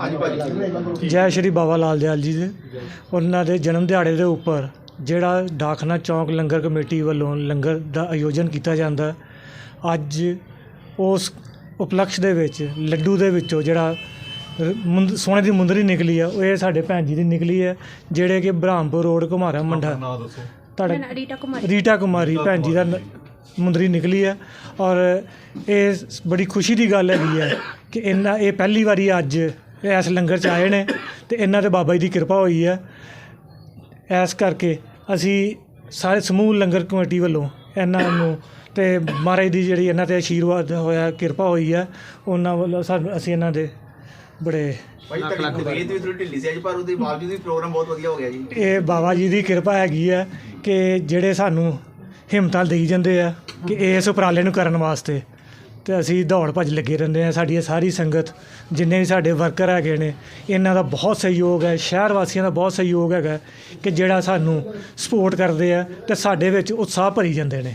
ਹਾਂਜੀ ਭਾਜੀ। ਜੈ ਸ਼੍ਰੀ ਬਾਬਾ ਲਾਲ ਦਿਆਲ ਜੀ ਦੇ। ਉਹਨਾਂ ਦੇ ਜਨਮ ਦਿਹਾੜੇ ਦੇ ਉੱਪਰ ਜਿਹੜਾ ਡਾਕਖਾਨਾ ਚੌਂਕ ਲੰਗਰ ਕਮੇਟੀ ਵੱਲੋਂ ਲੰਗਰ ਦਾ ਆਯੋਜਨ ਕੀਤਾ ਜਾਂਦਾ ਅੱਜ ਉਸ ਉਪਲਕਸ਼ ਦੇ ਵਿੱਚ ਲੱਡੂ ਦੇ ਵਿੱਚੋਂ ਜਿਹੜਾ ਸੋਨੇ ਦੀ ਮੁੰਦਰੀ ਨਿਕਲੀ ਆ ਉਹ ਇਹ ਸਾਡੇ ਭੈਣ ਜੀ ਦੀ ਨਿਕਲੀ ਹੈ ਜਿਹੜੇ ਕਿ ਬ੍ਰਹਮਪੁਰ ਰੋਡ ਘੁਮਾਰਾ ਮੰਡਾ। ਤੁਹਾਡਾ ਰੀਟਾ ਕੁਮਾਰੀ। ਰੀਟਾ ਕੁਮਾਰੀ ਭੈਣ ਜੀ ਦਾ ਮੁੰਦਰੀ ਨਿਕਲੀ ਹੈ ਔਰ ਇਹ ਬੜੀ ਖੁਸ਼ੀ ਦੀ ਗੱਲ ਹੈਗੀ ਹੈ ਕਿ ਇਹਨਾਂ ਇਹ ਪਹਿਲੀ ਵਾਰੀ ਅੱਜ ਇਸ ਲੰਗਰ 'ਚ ਆਏ ਨੇ ਤੇ ਇਹਨਾਂ ਤੇ ਬਾਬਾ ਜੀ ਦੀ ਕਿਰਪਾ ਹੋਈ ਹੈ। ਇਸ ਕਰਕੇ ਅਸੀਂ ਸਾਰੇ ਸਮੂਹ ਲੰਗਰ ਕਮੇਟੀ ਵੱਲੋਂ ਇਹਨਾਂ ਨੂੰ ਤੇ ਮਹਾਰਾਜ ਦੀ ਜਿਹੜੀ ਇਹਨਾਂ ਤੇ ਆਸ਼ੀਰਵਾਦ ਹੋਇਆ ਕਿਰਪਾ ਹੋਈ ਹੈ ਉਹਨਾਂ ਵੱਲੋਂ ਸਾਨੂੰ ਅਸੀਂ ਇਹਨਾਂ ਦੇ ਬੜੇ ਭਾਈ ਤੁਹਾਡੀ ਤਬੀਅਤ ਵੀ ਥੋੜੀ ਢਿੱਲੀ ਸੀ ਅੱਜ ਪਰ ਉਹਦੇ ਬਾਵਜੂਦ ਵੀ ਪ੍ਰੋਗਰਾਮ ਬਹੁਤ ਵਧੀਆ ਹੋ ਗਿਆ ਜੀ। ਇਹ ਬਾਬਾ ਜੀ ਦੀ ਕਿਰਪਾ ਹੈਗੀ ਹੈ ਕਿ ਜਿਹੜੇ ਸਾਨੂੰ ਹਿੰਮਤਾਂ ਦੇਈ ਜਾਂਦੇ ਆ ਕਿ ਇਸ ਉਪਰਾਲੇ ਨੂੰ ਕਰਨ ਵਾਸਤੇ ਤੇ ਅਸੀਂ ਦੌੜ ਭੱਜ ਲੱਗੇ ਰਹਿੰਦੇ ਆ ਸਾਡੀ ਇਹ ਸਾਰੀ ਸੰਗਤ, ਜਿੰਨੇ ਵੀ ਸਾਡੇ ਵਰਕਰ ਹੈਗੇ ਨੇ, ਇਹਨਾਂ ਦਾ ਬਹੁਤ ਸਹਿਯੋਗ ਹੈ, ਸ਼ਹਿਰ ਵਾਸੀਆਂ ਦਾ ਬਹੁਤ ਸਹਿਯੋਗ ਹੈਗਾ ਕਿ ਜਿਹੜਾ ਸਾਨੂੰ ਸਪੋਰਟ ਕਰਦੇ ਆ ਤੇ ਸਾਡੇ ਵਿੱਚ ਉਤਸ਼ਾਹ ਭਰੀ ਜਾਂਦੇ ਨੇ।